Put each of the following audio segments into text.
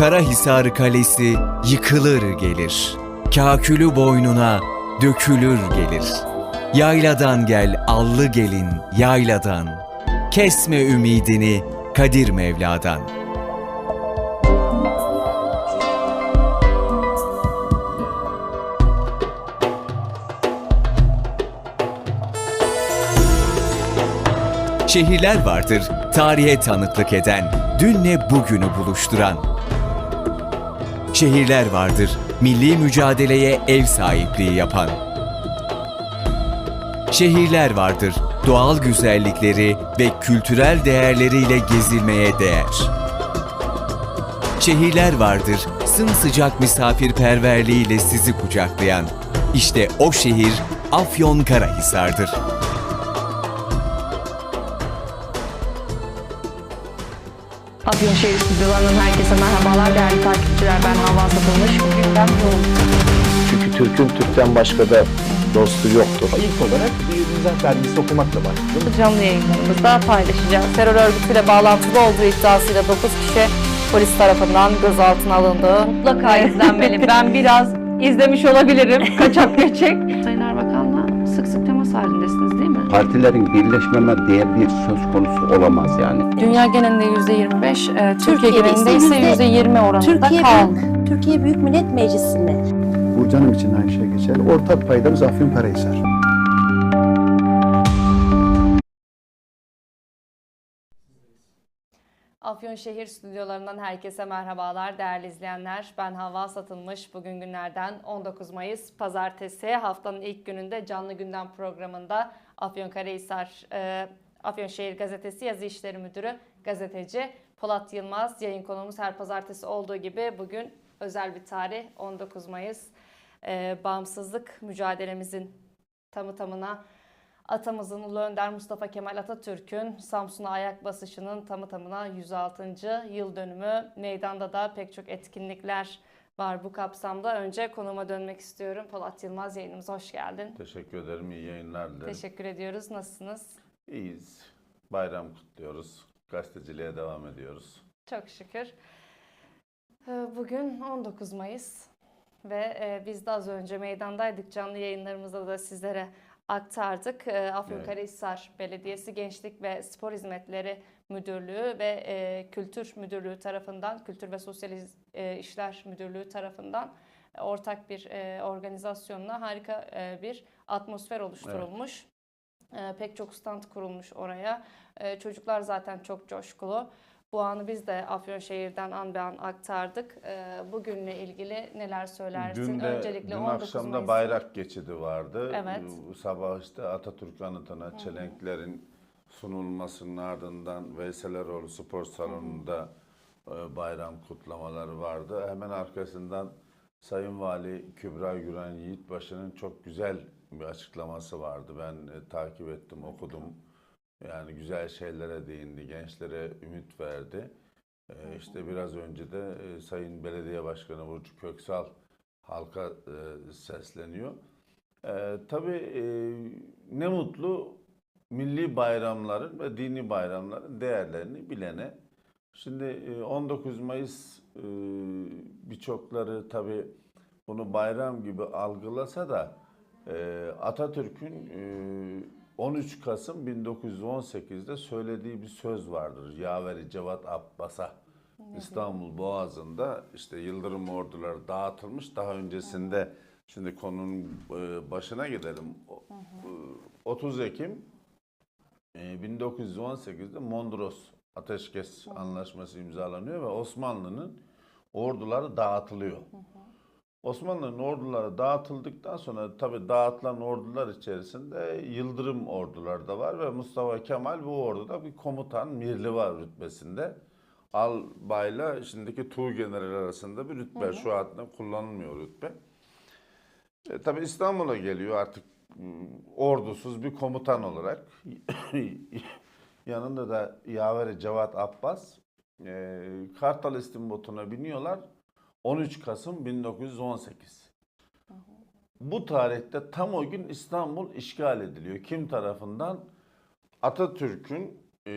Karahisar Kalesi yıkılır gelir. Kakülü boynuna dökülür gelir. Yayladan gel allı gelin yayladan. Kesme ümidini Kadir Mevla'dan. Şehirler vardır tarihe tanıklık eden, dünle bugünü buluşturan. Şehirler vardır milli mücadeleye ev sahipliği yapan. Şehirler vardır doğal güzellikleri ve kültürel değerleriyle gezilmeye değer. Şehirler vardır sımsıcak misafirperverliğiyle sizi kucaklayan. İşte o şehir Afyonkarahisar'dır. Afyonşehir stüdyolarından herkese merhabalar değerli takipçiler. Ben Hava Satılmış. Gündem yoğun. Çünkü Türk'ün Türk'ten başka da dostu yoktur. İlk olarak bir mizah dergisi okumakla başladım. Canlı yayınlarımızda paylaşacağız. Terör örgütüyle bağlantılı olduğu iddiasıyla 9 kişi polis tarafından gözaltına alındı. Mutlaka izlenmeli. ben biraz izlemiş olabilirim. Kaçak göçek. halindesiniz değil mi? Partilerin birleşmeme diye bir söz konusu olamaz yani. Dünya genelinde %25, e, Türkiye Türkiye'de genelinde ise ise %20 oranında Türkiye kaldı. Büyük, Türkiye Büyük Millet Meclisi'nde Burcanım için aynı şey geçerli. Ortak paydamız Afyonkarahisar. Afyonşehir stüdyolarından herkese merhabalar değerli izleyenler. Ben Hava Satılmış. Bugün günlerden 19 Mayıs Pazartesi haftanın ilk gününde canlı gündem programında Afyonkarahisar e, Afyonşehir Gazetesi Yazı İşleri Müdürü gazeteci Polat Yılmaz yayın konumuz her pazartesi olduğu gibi bugün özel bir tarih 19 Mayıs e, bağımsızlık mücadelemizin tamı tamına Atamızın Ulu Önder Mustafa Kemal Atatürk'ün Samsun'a ayak basışının tamı tamına 106. yıl dönümü. Meydanda da pek çok etkinlikler var bu kapsamda. Önce konuma dönmek istiyorum. Polat Yılmaz yayınımıza hoş geldin. Teşekkür ederim. İyi yayınlar dilerim. Teşekkür ediyoruz. Nasılsınız? İyiyiz. Bayram kutluyoruz. Gazeteciliğe devam ediyoruz. Çok şükür. Ee, Bugün 19 Mayıs ve e, biz de az önce meydandaydık. Canlı yayınlarımızda da sizlere aktardık. Ee, Afyonkarahisar Belediyesi Gençlik ve Spor Hizmetleri Müdürlüğü ve e, Kültür Müdürlüğü tarafından, Kültür ve Sosyal e, İşler Müdürlüğü tarafından e, ortak bir e, organizasyonla harika e, bir atmosfer oluşturulmuş. E, Pek çok stand kurulmuş oraya. E, Çocuklar zaten çok coşkulu. Bu anı biz de Afyonşehir'den an be an aktardık. E, Bugünle ilgili neler söylersin? Dün de Öncelikle dün 19 akşam da bayrak geçidi vardı. Evet. Sabah işte Atatürk anıtına çelenklerin sunulmasının ardından Veysel Eroğlu Spor Salonu'nda e, bayram kutlamaları vardı. Hemen arkasından Sayın Vali Kübra Güren Yiğitbaşı'nın çok güzel bir açıklaması vardı. Ben e, takip ettim, okudum. Yani güzel şeylere değindi, gençlere ümit verdi. Ee, işte biraz önce de e, Sayın Belediye Başkanı Burcu Köksal halka e, sesleniyor. Ee, tabii e, ne mutlu milli bayramların ve dini bayramların değerlerini bilene. Şimdi e, 19 Mayıs e, birçokları tabii bunu bayram gibi algılasa da e, Atatürk'ün e, 13 Kasım 1918'de söylediği bir söz vardır. Yaveri Cevat Abbas'a İstanbul Boğazı'nda işte Yıldırım orduları dağıtılmış. Daha öncesinde şimdi konunun e, başına gidelim. O- e, 30 Ekim e, 1918'de Mondros Ateşkes Anlaşması imzalanıyor ve Osmanlı'nın orduları dağıtılıyor. Osmanlı'nın orduları dağıtıldıktan sonra tabii dağıtılan ordular içerisinde Yıldırım orduları da var ve Mustafa Kemal bu orduda bir komutan Mirlivar rütbesinde. Albayla şimdiki Tuğ General arasında bir rütbe. Şu anda kullanılmıyor rütbe. E, tabii İstanbul'a geliyor artık m, ordusuz bir komutan olarak. Yanında da Yaveri Cevat Abbas. E, Kartal İstimbotuna biniyorlar. 13 Kasım 1918. Bu tarihte tam o gün İstanbul işgal ediliyor. Kim tarafından? Atatürk'ün e,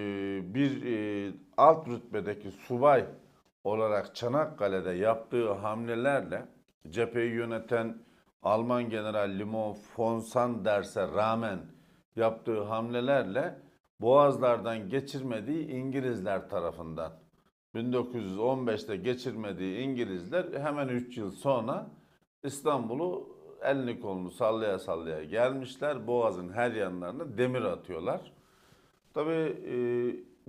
bir e, alt rütbedeki subay olarak Çanakkale'de yaptığı hamlelerle cepheyi yöneten Alman General Limo von Sanders'e rağmen yaptığı hamlelerle Boğazlardan geçirmediği İngilizler tarafından 1915'te geçirmediği İngilizler hemen 3 yıl sonra İstanbul'u elini kolunu sallaya sallaya gelmişler. Boğaz'ın her yanlarına demir atıyorlar. Tabii e,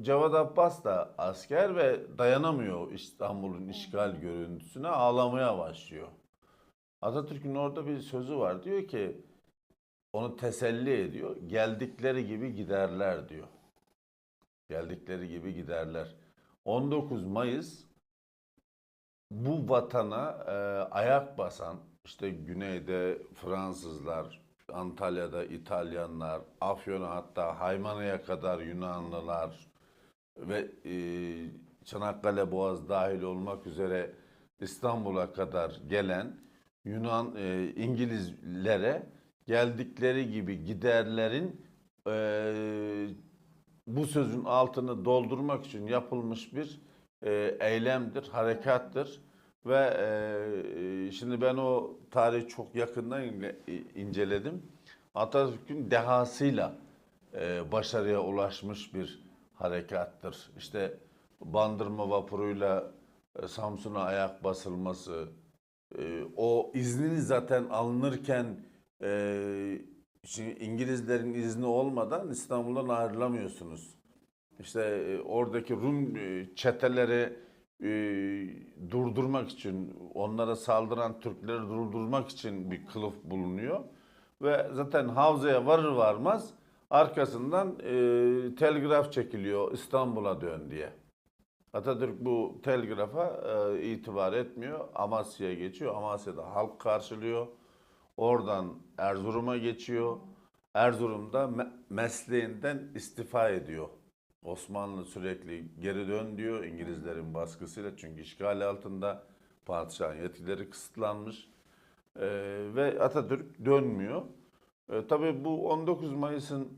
Cevat Abbas da asker ve dayanamıyor İstanbul'un işgal görüntüsüne ağlamaya başlıyor. Atatürk'ün orada bir sözü var. Diyor ki onu teselli ediyor. Geldikleri gibi giderler diyor. Geldikleri gibi giderler. 19 Mayıs bu vatana e, ayak basan işte güneyde Fransızlar, Antalya'da İtalyanlar, Afyon'a hatta Haymana'ya kadar Yunanlılar ve e, Çanakkale Boğaz dahil olmak üzere İstanbul'a kadar gelen Yunan e, İngilizlere geldikleri gibi giderlerin e, bu sözün altını doldurmak için yapılmış bir e, eylemdir, harekattır ve e, şimdi ben o tarihi çok yakından inceledim. Atatürk'ün dehasıyla e, başarıya ulaşmış bir harekattır. İşte Bandırma vapuruyla e, Samsun'a ayak basılması, e, o iznin zaten alınırken e, şimdi İngilizlerin izni olmadan İstanbul'dan ayrılamıyorsunuz. İşte e, oradaki Rum e, çeteleri e, durdurmak için, onlara saldıran Türkleri durdurmak için bir kılıf bulunuyor. Ve zaten Havza'ya varır varmaz arkasından telgraf çekiliyor İstanbul'a dön diye. Atatürk bu telgrafa itibar etmiyor. Amasya'ya geçiyor. Amasya'da halk karşılıyor. Oradan Erzurum'a geçiyor. Erzurum'da me- mesleğinden istifa ediyor. Osmanlı sürekli geri dön diyor İngilizlerin baskısıyla çünkü işgal altında padişahın yetkileri kısıtlanmış. E, ve Atatürk dönmüyor. E, tabii bu 19 Mayıs'ın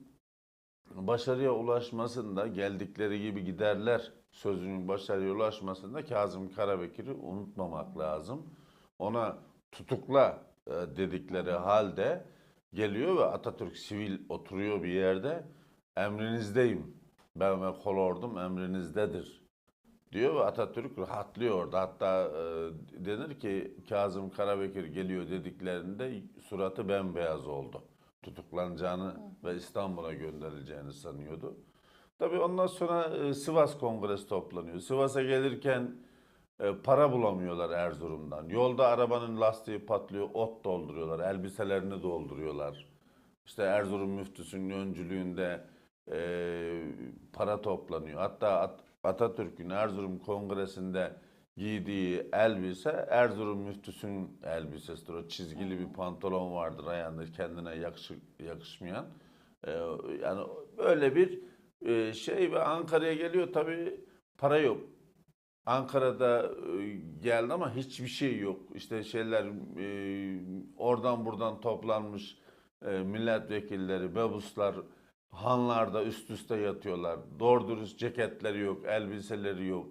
başarıya ulaşmasında geldikleri gibi giderler sözünün başarıya ulaşmasında Kazım Karabekir'i unutmamak lazım. Ona tutukla dedikleri halde geliyor ve Atatürk sivil oturuyor bir yerde. Emrinizdeyim. Ben ve kol ordum emrinizdedir diyor ve Atatürk rahatlıyor orada. Hatta e, denir ki Kazım Karabekir geliyor dediklerinde suratı bembeyaz oldu. Tutuklanacağını ve İstanbul'a gönderileceğini sanıyordu. Tabii ondan sonra e, Sivas Kongresi toplanıyor. Sivas'a gelirken e, para bulamıyorlar Erzurum'dan. Yolda arabanın lastiği patlıyor, ot dolduruyorlar, elbiselerini dolduruyorlar. İşte Erzurum müftüsünün öncülüğünde e, para toplanıyor. Hatta At- Atatürk'ün Erzurum Kongresi'nde giydiği elbise Erzurum müftüsünün elbisesidir. O çizgili bir pantolon vardır ayağında kendine yakışı- yakışmayan. E, yani böyle bir e, şey ve Ankara'ya geliyor tabii para yok. Ankara'da e, geldi ama hiçbir şey yok. İşte şeyler e, oradan buradan toplanmış e, milletvekilleri, mebuslar hanlarda üst üste yatıyorlar. Doğru dürüst ceketleri yok, elbiseleri yok.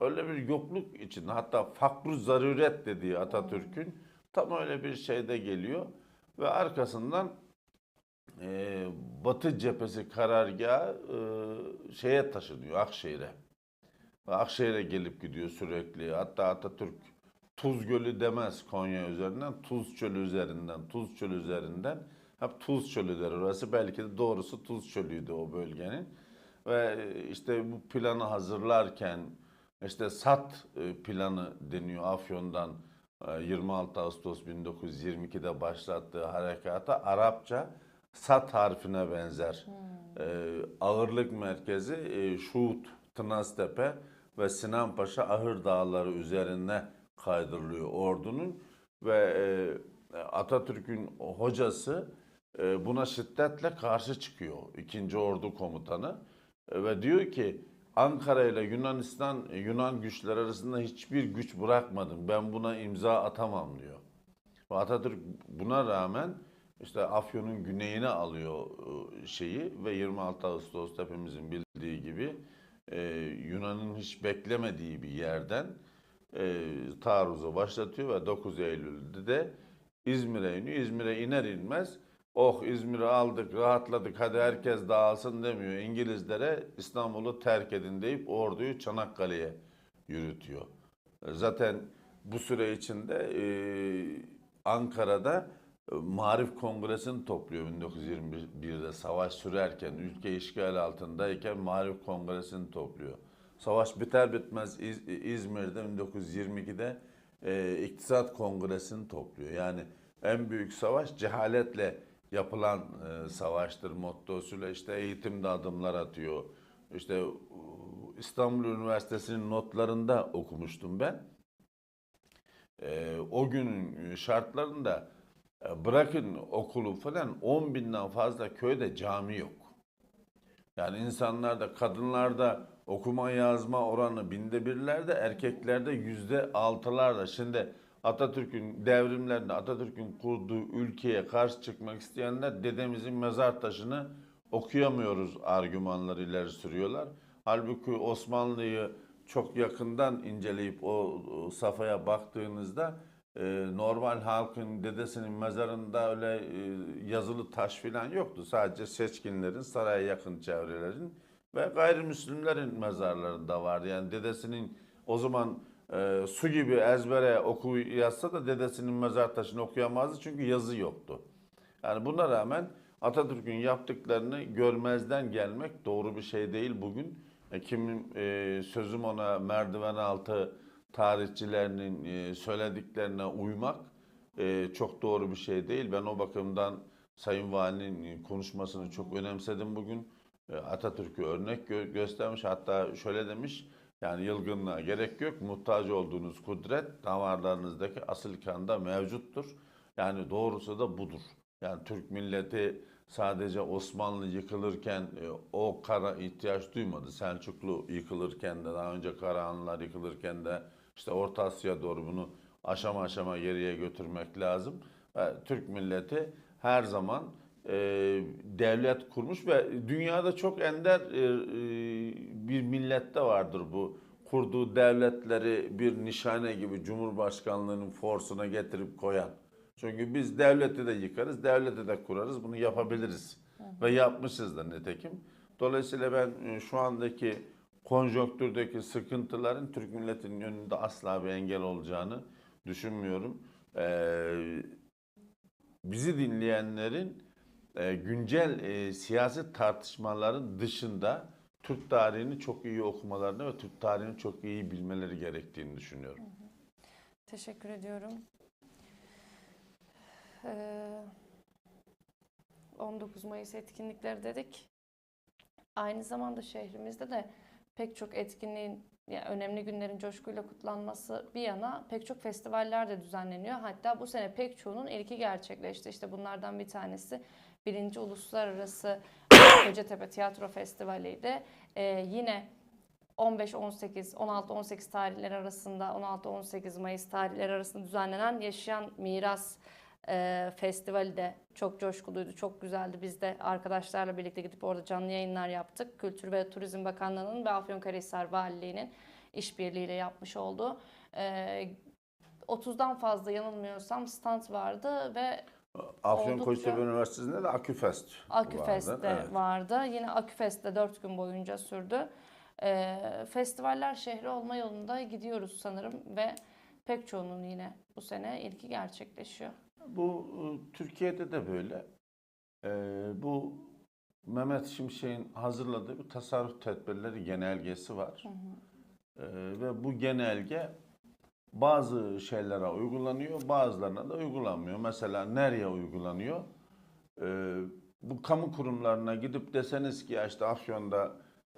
Öyle bir yokluk için hatta fakru zaruret dediği Atatürk'ün tam öyle bir şeyde geliyor. Ve arkasından e, Batı cephesi karargahı e, şeye taşınıyor, Akşehir'e. Akşehir'e gelip gidiyor sürekli. Hatta Atatürk Tuz Gölü demez Konya üzerinden, Tuz Çölü üzerinden, Tuz Çölü üzerinden. Hep Tuz Çölü der orası. Belki de doğrusu Tuz Çölü'ydü o bölgenin. Ve işte bu planı hazırlarken işte SAT e, planı deniyor Afyon'dan e, 26 Ağustos 1922'de başlattığı harekata Arapça SAT harfine benzer. E, ağırlık merkezi e, Şuhut, Tınaztepe ve Sinanpaşa Ahır Dağları üzerine kaydırılıyor ordunun ve e, Atatürk'ün hocası e, buna şiddetle karşı çıkıyor. İkinci Ordu Komutanı E, ve diyor ki Ankara ile Yunanistan Yunan güçler arasında hiçbir güç bırakmadım. Ben buna imza atamam diyor. Ve Atatürk buna rağmen işte Afyon'un güneyine alıyor e, şeyi ve 26 Ağustos'ta hepimizin bildiği gibi e, Yunan'ın hiç beklemediği bir yerden e, taarruzu başlatıyor ve 9 Eylül'de de İzmir'e iniyor. İzmir'e iner inmez oh İzmir'i aldık rahatladık hadi herkes dağılsın demiyor. İngilizlere İstanbul'u terk edin deyip orduyu Çanakkale'ye yürütüyor. Zaten bu süre içinde e, Ankara'da Marif Kongresi'ni topluyor 1921'de savaş sürerken, ülke işgal altındayken Marif Kongresi'ni topluyor. Savaş biter bitmez İz- İzmir'de 1922'de e, İktisat Kongresi'ni topluyor. Yani en büyük savaş cehaletle yapılan e, savaştır mottosuyla işte eğitimde adımlar atıyor. İşte e, İstanbul Üniversitesi'nin notlarında okumuştum ben. E, o günün şartlarında bırakın okulu falan 10 binden fazla köyde cami yok. Yani insanlarda, kadınlarda okuma yazma oranı binde birlerde, erkeklerde yüzde altılarda. Şimdi Atatürk'ün devrimlerinde, Atatürk'ün kurduğu ülkeye karşı çıkmak isteyenler dedemizin mezar taşını okuyamıyoruz argümanları ileri sürüyorlar. Halbuki Osmanlı'yı çok yakından inceleyip o safhaya baktığınızda e, normal halkın dedesinin mezarında öyle e, yazılı taş filan yoktu. Sadece seçkinlerin, saraya yakın çevrelerin ve gayrimüslimlerin mezarlarında vardı. Yani dedesinin o zaman e, su gibi ezbere oku yazsa da dedesinin mezar taşını okuyamazdı çünkü yazı yoktu. Yani buna rağmen Atatürk'ün yaptıklarını görmezden gelmek doğru bir şey değil bugün. E, kimin e, sözüm ona merdiven altı tarihçilerinin e, söylediklerine uymak e, çok doğru bir şey değil. Ben o bakımdan Sayın Valinin konuşmasını çok önemsedim bugün. E, Atatürk'ü örnek gö- göstermiş. Hatta şöyle demiş. Yani yılgınlığa gerek yok. Muhtaç olduğunuz kudret damarlarınızdaki asil kanda mevcuttur. Yani doğrusu da budur. Yani Türk milleti sadece Osmanlı yıkılırken e, o kara ihtiyaç duymadı. Selçuklu yıkılırken de daha önce Karahanlılar yıkılırken de işte Orta Asya'ya doğru bunu aşama aşama geriye götürmek lazım. Ve Türk milleti her zaman e, devlet kurmuş ve dünyada çok ender e, e, bir millette vardır bu. Kurduğu devletleri bir nişane gibi Cumhurbaşkanlığının forsuna getirip koyan. Çünkü biz devleti de yıkarız, devleti de kurarız. Bunu yapabiliriz. Ve yapmışız da nitekim. Dolayısıyla ben e, şu andaki konjonktürdeki sıkıntıların Türk milletinin önünde asla bir engel olacağını düşünmüyorum. Ee, bizi dinleyenlerin e, güncel e, siyasi tartışmaların dışında Türk tarihini çok iyi okumalarını ve Türk tarihini çok iyi bilmeleri gerektiğini düşünüyorum. Teşekkür ediyorum. Ee, 19 Mayıs etkinlikleri dedik. Aynı zamanda şehrimizde de pek çok etkinliğin, yani önemli günlerin coşkuyla kutlanması bir yana pek çok festivaller de düzenleniyor. Hatta bu sene pek çoğunun ilki gerçekleşti. İşte bunlardan bir tanesi birinci Uluslararası Kocatepe Tiyatro Festivali'ydi. Ee, yine 15-18, 16-18 tarihleri arasında, 16-18 Mayıs tarihleri arasında düzenlenen Yaşayan Miras e, Festivali de çok coşkuluydu, çok güzeldi. Biz de arkadaşlarla birlikte gidip orada canlı yayınlar yaptık. Kültür ve Turizm Bakanlığı'nın ve Afyonkarahisar Valiliği'nin işbirliğiyle yapmış olduğu. E, 30'dan fazla yanılmıyorsam stand vardı ve Afyon Kocatepe Üniversitesi'nde de Aküfest Aküfest'te vardı. Evet. vardı. Yine Aküfest'te 4 gün boyunca sürdü. Ee, festivaller şehri olma yolunda gidiyoruz sanırım ve pek çoğunun yine bu sene ilki gerçekleşiyor. Bu e, Türkiye'de de böyle. E, bu Mehmet Şimşek'in hazırladığı bir tasarruf tedbirleri genelgesi var. E, ve bu genelge bazı şeylere uygulanıyor, bazılarına da uygulanmıyor. Mesela nereye uygulanıyor? Bu kamu kurumlarına gidip deseniz ki ya işte Afyon'da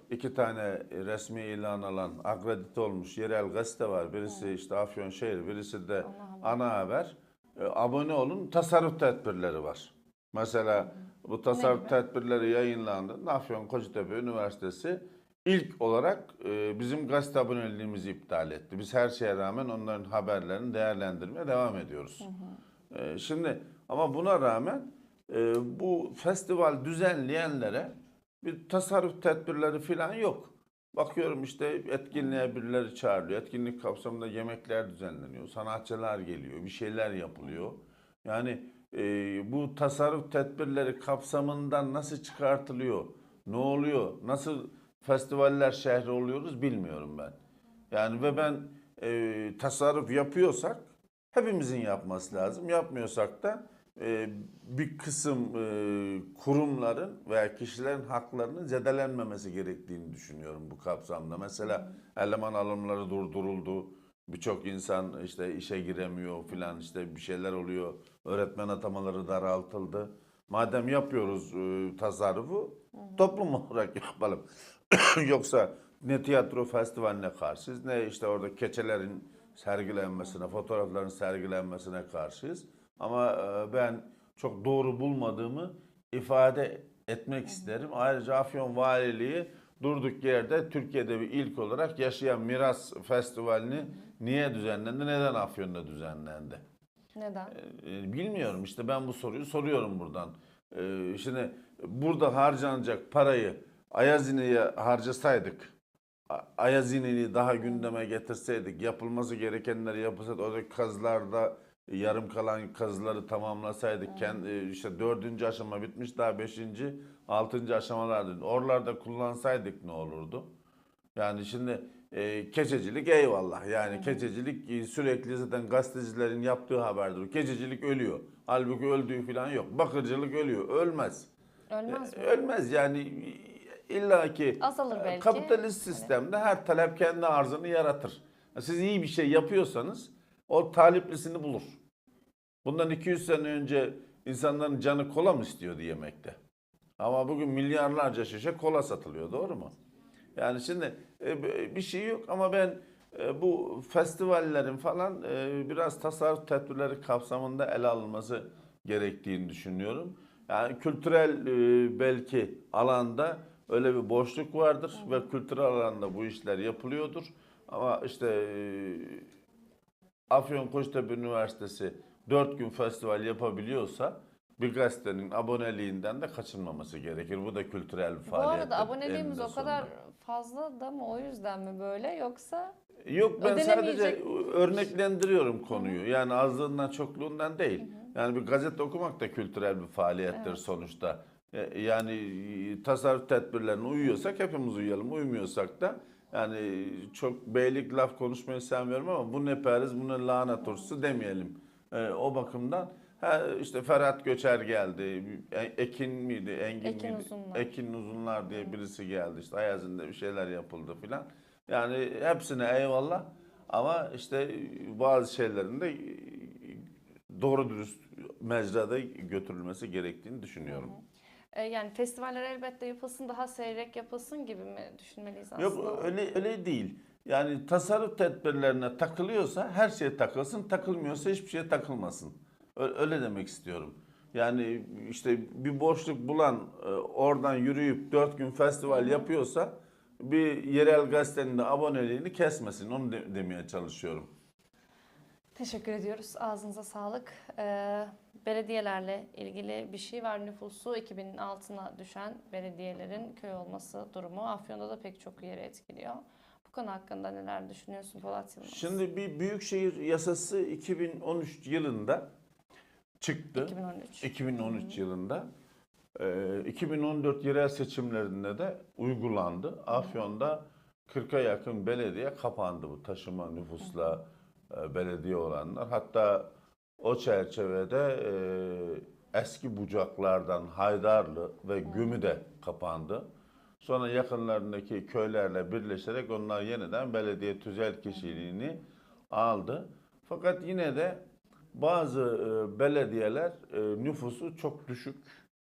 iki tane resmi ilan alan, akredite olmuş yerel gazete var. Birisi işte Afyon Şehir, birisi de Ana Haber. E, abone olun, tasarruf tedbirleri var. Mesela bu tasarruf tedbirleri yayınlandığında Afyon Kocatepe Üniversitesi ilk olarak e, bizim gazete aboneliğimizi iptal etti. Biz her şeye rağmen onların haberlerini değerlendirmeye devam ediyoruz. E, şimdi ama buna rağmen e, bu festival düzenleyenlere bir tasarruf tedbirleri falan yok. Bakıyorum işte etkinliğe birileri çağırıyor. Etkinlik kapsamında yemekler düzenleniyor. Sanatçılar geliyor. Bir şeyler yapılıyor. Yani e, bu tasarruf tedbirleri kapsamından nasıl çıkartılıyor? Ne oluyor? Nasıl festivaller şehri oluyoruz bilmiyorum ben. Yani ve ben e, tasarruf yapıyorsak hepimizin yapması lazım. Yapmıyorsak da e, bir kısım e, kurumların veya kişilerin haklarının zedelenmemesi gerektiğini düşünüyorum bu kapsamda. Mesela eleman alımları durduruldu. Birçok insan işte işe giremiyor filan işte bir şeyler oluyor. Öğretmen atamaları daraltıldı. Madem yapıyoruz e, tasarrufu toplum olarak yapalım. Yoksa ne tiyatro festivaline karşıyız ne işte orada keçelerin sergilenmesine, fotoğrafların sergilenmesine karşıyız. Ama e, ben çok doğru bulmadığımı ifade etmek isterim. Ayrıca Afyon Valiliği durduk yerde Türkiye'de bir ilk olarak Yaşayan Miras Festivali'ni niye düzenlendi, neden Afyon'da düzenlendi? Neden? E, Bilmiyorum işte ben bu soruyu soruyorum buradan. E, Şimdi burada harcanacak parayı Ayazine'ye harcasaydık, Ayazine'yi daha gündeme getirseydik, yapılması gerekenleri yapılsaydı, oradaki kazılarda yarım kalan kazıları tamamlasaydık, kendi, işte dördüncü aşama bitmiş, daha beşinci, altıncı aşamalardı. Oralarda kullansaydık ne olurdu? Yani şimdi e, keçecilik eyvallah. Yani keçecilik e, sürekli zaten gazetecilerin yaptığı haberdir. Keçecilik ölüyor. Halbuki öldüğü falan yok. Bakırcılık ölüyor. Ölmez. Ölmez mi? Ölmez yani illa ki Azalır e, belki. kapitalist sistemde her talep kendi arzını yaratır. Siz iyi bir şey yapıyorsanız o taliplisini bulur. Bundan 200 sene önce insanların canı kola mı istiyordu yemekte? Ama bugün milyarlarca şişe kola satılıyor doğru mu? Yani şimdi e, bir şey yok ama ben e, bu festivallerin falan e, biraz tasarruf tedbirleri kapsamında ele alınması gerektiğini düşünüyorum. Yani kültürel belki alanda öyle bir boşluk vardır ve kültürel alanda bu işler yapılıyordur. Ama işte Afyon Koçtepe Üniversitesi 4 gün festival yapabiliyorsa bir gazetenin aboneliğinden de kaçınmaması gerekir. Bu da kültürel bir Bu faaliyet. arada aboneliğimiz o kadar fazla da mı o yüzden mi böyle yoksa Yok ben sadece örneklendiriyorum konuyu. Yani azlığından çokluğundan değil. Yani bir gazete okumak da kültürel bir faaliyettir sonuçta. E, Yani tasarruf tedbirlerine uyuyorsak hepimiz uyuyalım. Uymuyorsak da yani çok beylik laf konuşmayı sevmiyorum ama bu ne periz bu ne lahana turşusu demeyelim. E, o bakımdan ha, işte Ferhat Göçer geldi. E- Ekin miydi? Engin Ekin miydi? Uzunlar. Ekin Uzunlar diye birisi geldi. İşte Ayaz'ında bir şeyler yapıldı filan. Yani hepsine eyvallah ama işte bazı şeylerin de doğru dürüst mecrada götürülmesi gerektiğini düşünüyorum. E, yani festivaller elbette yapılsın daha seyrek yapılsın gibi mi düşünmeliyiz aslında? Yok öyle öyle değil. Yani tasarruf tedbirlerine takılıyorsa her şeye takılsın, takılmıyorsa hiçbir şeye takılmasın. Öyle demek istiyorum. Yani işte bir boşluk bulan e, oradan yürüyüp dört gün festival yapıyorsa bir yerel gazetenin de aboneliğini kesmesin. Onu de- demeye çalışıyorum. Teşekkür ediyoruz. Ağzınıza sağlık. Ee, belediyelerle ilgili bir şey var. Nüfusu 2000'in altına düşen belediyelerin köy olması durumu Afyon'da da pek çok yeri etkiliyor. Bu konu hakkında neler düşünüyorsun Polat Yılmaz? Şimdi bir büyükşehir yasası 2013 yılında çıktı. 2013. 2013 yılında. Ee, 2014 yerel seçimlerinde de uygulandı. Afyon'da 40'a yakın belediye kapandı bu taşıma nüfusla e, belediye olanlar. Hatta o çerçevede e, eski bucaklardan Haydarlı ve Gümü de kapandı. Sonra yakınlarındaki köylerle birleşerek onlar yeniden belediye tüzel kişiliğini aldı. Fakat yine de bazı e, belediyeler e, nüfusu çok düşük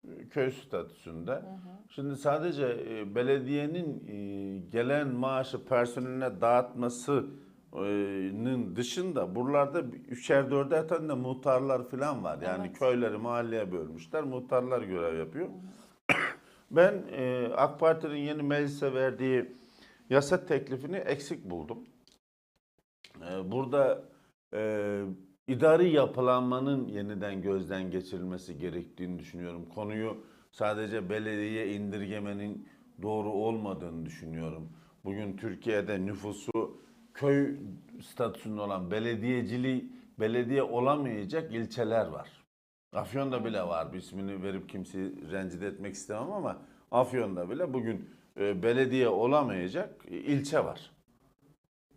e, köy statüsünde. Şimdi sadece e, belediyenin e, gelen maaşı personeline dağıtmasının dışında buralarda üçer dörder tane de muhtarlar falan var. Yani Evet. köyleri mahalleye bölmüşler. Muhtarlar görev yapıyor. Ben e, AK Parti'nin yeni meclise verdiği yasa teklifini eksik buldum. E, burada e, idari yapılanmanın yeniden gözden geçirilmesi gerektiğini düşünüyorum. Konuyu sadece belediye indirgemenin doğru olmadığını düşünüyorum. bugün Türkiye'de nüfusu köy statüsünde olan belediyeciliği belediye olamayacak ilçeler var. Afyon'da bile var. Bir ismini verip kimseyi rencide etmek istemem ama Afyon'da bile bugün e, belediye olamayacak ilçe var.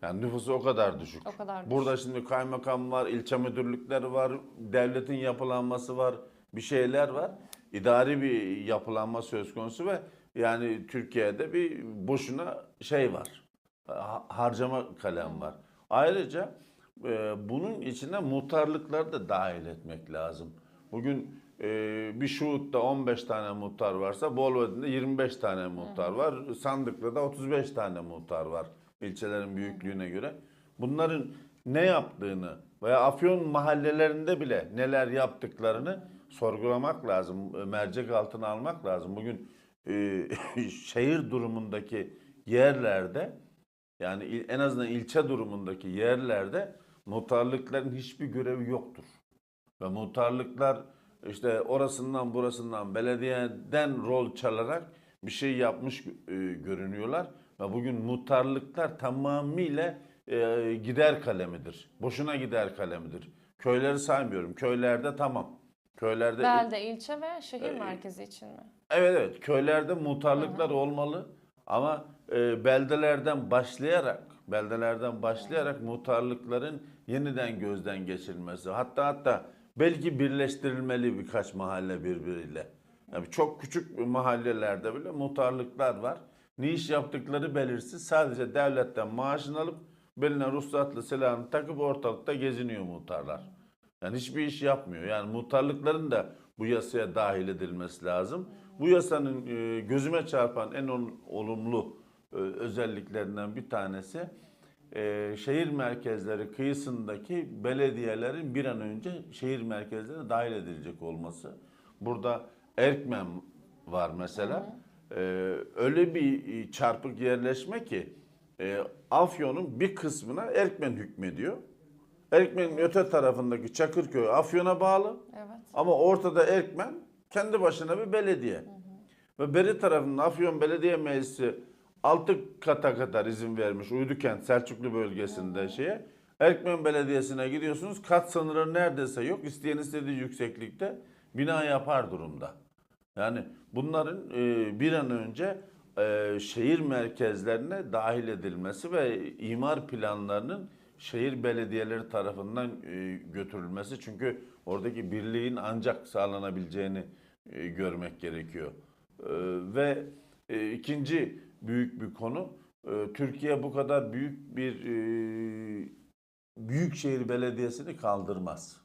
Yani nüfusu o kadar düşük. O kadar düşük. Burada şimdi kaymakam var, ilçe müdürlükleri var, devletin yapılanması var, bir şeyler var. İdari bir yapılanma söz konusu ve yani Türkiye'de bir boşuna şey var. ha- Harcama kalem var. Ayrıca e, bunun içine muhtarlıkları da dahil etmek lazım. Bugün e, bir Şuhut'ta 15 tane muhtar varsa Bolvedi'nde 25 tane muhtar var. Sandıklı'da 35 tane muhtar var ilçelerin büyüklüğüne göre. Bunların ne yaptığını veya Afyon mahallelerinde bile neler yaptıklarını sorgulamak lazım. e, Mercek altına almak lazım. Bugün e, şehir durumundaki yerlerde yani en azından ilçe durumundaki yerlerde muhtarlıkların hiçbir görevi yoktur. Ve muhtarlıklar işte orasından burasından belediyeden rol çalarak bir şey yapmış e, görünüyorlar. Ve bugün muhtarlıklar tamamıyla e, gider kalemidir. Boşuna gider kalemidir. Köyleri saymıyorum. Köylerde tamam. Köylerde Belde ilçe ve şehir merkezi için mi? Evet evet köylerde muhtarlıklar olmalı ama e, beldelerden başlayarak beldelerden başlayarak muhtarlıkların yeniden gözden geçirilmesi hatta hatta belki birleştirilmeli birkaç mahalle birbiriyle. Yani çok küçük mahallelerde bile muhtarlıklar var. Ne iş yaptıkları belirsiz. Sadece devletten maaşını alıp beline ruhsatlı silahını takıp ortalıkta geziniyor muhtarlar. Yani hiçbir iş yapmıyor. Yani muhtarlıkların da bu yasaya dahil edilmesi lazım. Bu yasanın e, gözüme çarpan en ol- olumlu e, özelliklerinden bir tanesi e, şehir merkezleri kıyısındaki belediyelerin bir an önce şehir merkezlerine dahil edilecek olması. Burada Erkmen var mesela. E, öyle bir çarpık yerleşme ki e, Afyon'un bir kısmına Erkmen hükmediyor. Erkmen'in öte tarafındaki Çakırköy Afyon'a bağlı. Evet. Ama ortada Erkmen kendi başına bir belediye. Ve beri tarafının Afyon Belediye Meclisi 6 kata kadar izin vermiş Uydukent Selçuklu bölgesinde şeye. Erkmen Belediyesi'ne gidiyorsunuz kat sınırı neredeyse yok. İsteyen istediği yükseklikte bina yapar durumda. Yani bunların e, bir an önce e, şehir merkezlerine dahil edilmesi ve imar planlarının şehir belediyeleri tarafından e, götürülmesi. Çünkü oradaki birliğin ancak sağlanabileceğini e, görmek gerekiyor. E, ve e, ikinci büyük bir konu, e, Türkiye bu kadar büyük bir e, büyükşehir belediyesini kaldırmaz.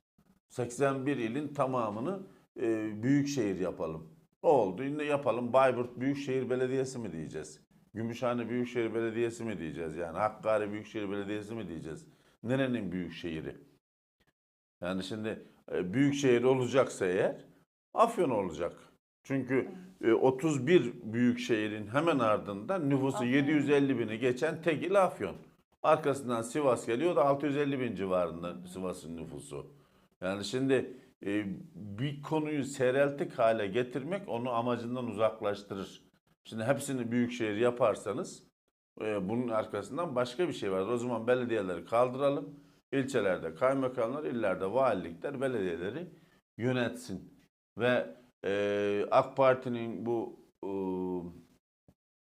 81 ilin tamamını e, büyükşehir yapalım. Oldu yine yapalım. Bayburt Büyükşehir Belediyesi mi diyeceğiz? Gümüşhane Büyükşehir Belediyesi mi diyeceğiz? Yani Hakkari Büyükşehir Belediyesi mi diyeceğiz? Nerenin büyükşehiri? Yani şimdi e, büyükşehir olacaksa eğer Afyon olacak. Çünkü e, 31 büyükşehirin hemen ardından nüfusu 750 bini geçen tek il Afyon. Arkasından Sivas geliyor da 650 bin civarında Sivas'ın nüfusu. Yani şimdi e, bir konuyu seyreltik hale getirmek onu amacından uzaklaştırır. Şimdi hepsini büyükşehir yaparsanız e, bunun arkasından başka bir şey var. O zaman belediyeleri kaldıralım. İlçelerde kaymakamlar, illerde valilikler belediyeleri yönetsin. Ve e, AK Parti'nin bu e,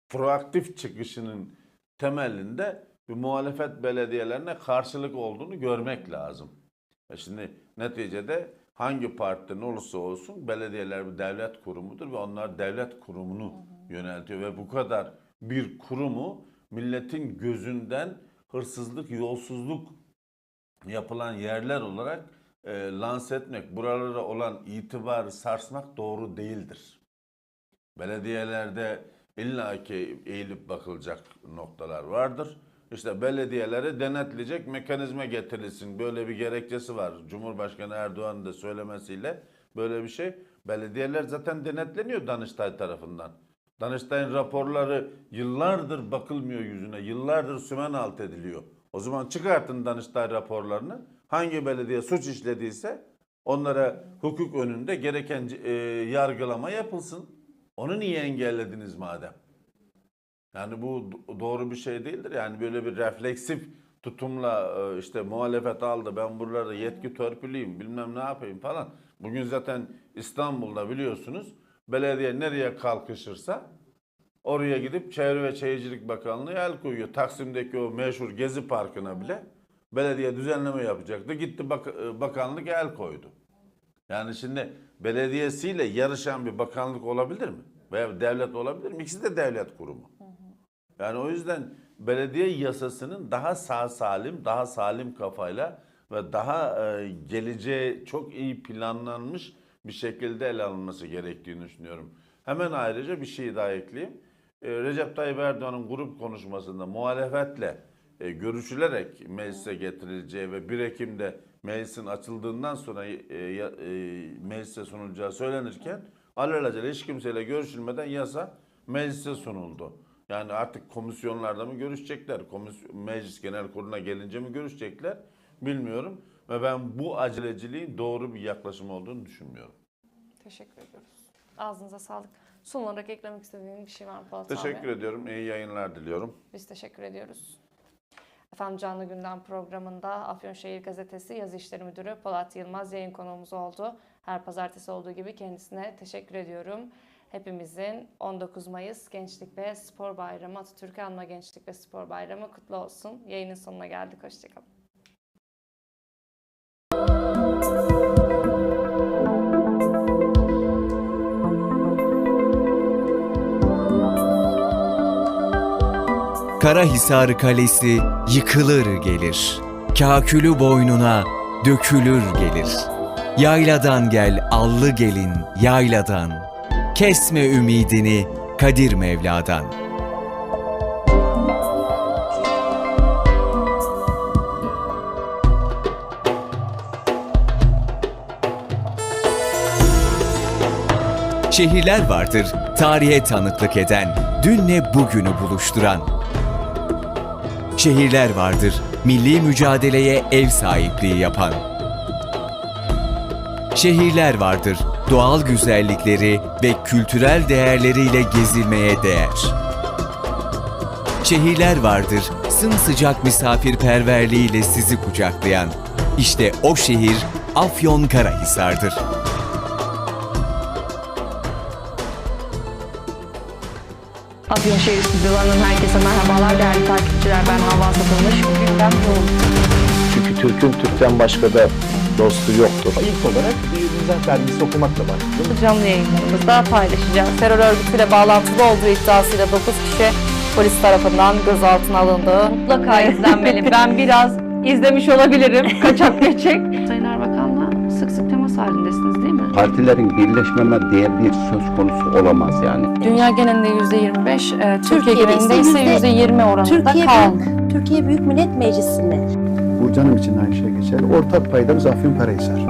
proaktif çıkışının temelinde bir muhalefet belediyelerine karşılık olduğunu görmek lazım. E şimdi neticede hangi partiden olursa olsun belediyeler bir devlet kurumudur ve onlar devlet kurumunu yöneltiyor ve bu kadar bir kurumu milletin gözünden hırsızlık, yolsuzluk yapılan yerler olarak e, lanse etmek, buralara olan itibarı sarsmak doğru değildir. Belediyelerde illaki eğilip bakılacak noktalar vardır. İşte belediyeleri denetleyecek mekanizma getirilsin. Böyle bir gerekçesi var. Cumhurbaşkanı Erdoğan'ın da söylemesiyle böyle bir şey. Belediyeler zaten denetleniyor Danıştay tarafından. Danıştay'ın raporları yıllardır bakılmıyor yüzüne. Yıllardır sümen alt ediliyor. O zaman çıkartın Danıştay raporlarını. Hangi belediye suç işlediyse onlara hukuk önünde gereken e, yargılama yapılsın. Onu niye engellediniz madem? Yani bu do- doğru bir şey değildir. Yani böyle bir refleksif tutumla e, işte muhalefet aldı ben buralarda yetki törpüleyim bilmem ne yapayım falan. Bugün zaten İstanbul'da biliyorsunuz belediye nereye kalkışırsa oraya gidip Çevre ve Şehircilik Bakanlığı el koyuyor. Taksim'deki o meşhur Gezi Parkı'na bile belediye düzenleme yapacaktı. Gitti bak- e, bakanlık el koydu. Yani şimdi belediyesiyle yarışan bir bakanlık olabilir mi? Veya devlet olabilir mi? İkisi de devlet kurumu. Yani o yüzden belediye yasasının daha sağ salim, daha salim kafayla ve daha e, geleceğe çok iyi planlanmış bir şekilde ele alınması gerektiğini düşünüyorum. Hemen ayrıca bir şey daha ekleyeyim. E, Recep Tayyip Erdoğan'ın grup konuşmasında muhalefetle e, görüşülerek meclise getirileceği ve 1 Ekim'de meclisin açıldığından sonra e, e, meclise sunulacağı söylenirken alelacele hiç kimseyle görüşülmeden yasa meclise sunuldu. Yani artık komisyonlarda mı görüşecekler, komis- meclis genel kuruluna gelince mi görüşecekler bilmiyorum. Ve ben bu aceleciliğin doğru bir yaklaşım olduğunu düşünmüyorum. Teşekkür ediyoruz. Ağzınıza sağlık. Son olarak eklemek istediğin bir şey var mı Polat Teşekkür abi? ediyorum. İyi yayınlar diliyorum. Biz teşekkür ediyoruz. Efendim Canlı Gündem programında Afyonşehir Gazetesi Yazı İşleri Müdürü Polat Yılmaz yayın konuğumuz oldu. Her pazartesi olduğu gibi kendisine teşekkür ediyorum. Hepimizin 19 Mayıs Gençlik ve Spor Bayramı, Atatürk Anma Gençlik ve Spor Bayramı kutlu olsun. Yayının sonuna geldik. Hoşçakalın. Karahisar Kalesi yıkılır gelir. Kakülü boynuna dökülür gelir. Yayladan gel allı gelin yayladan. Kesme ümidini Kadir Mevla'dan. Şehirler vardır tarihe tanıklık eden, dünle bugünü buluşturan. Şehirler vardır milli mücadeleye ev sahipliği yapan. Şehirler vardır doğal güzellikleri ve kültürel değerleriyle gezilmeye değer. Şehirler vardır sımsıcak misafirperverliğiyle sizi kucaklayan. İşte o şehir Afyonkarahisar'dır. Afyonşehir stüdyolarından herkese merhabalar değerli takipçiler. Ben Hava Satılmış. Gündem bu. Çünkü Türk'ün Türk'ten başka da dostu yoktur. İlk olarak mizah dergisi okumakla başladım. Canlı yayınlarımızda paylaşacağız. Terör örgütüyle bağlantılı olduğu iddiasıyla 9 kişi polis tarafından gözaltına alındı. Mutlaka izlenmeli. ben biraz izlemiş olabilirim. Kaçak göçek. Sayın Erbakan'la sık sık temas halindesiniz değil mi? Partilerin birleşmeme diye bir söz konusu olamaz yani. Dünya genelinde %25, e, Türkiye genelinde ise ise %20 oranında Türkiye kaldı. Büyük, Türkiye Büyük Millet Meclisi'nde Burcanım için aynı şey geçer. Ortak paydamız Afyonkarahisar.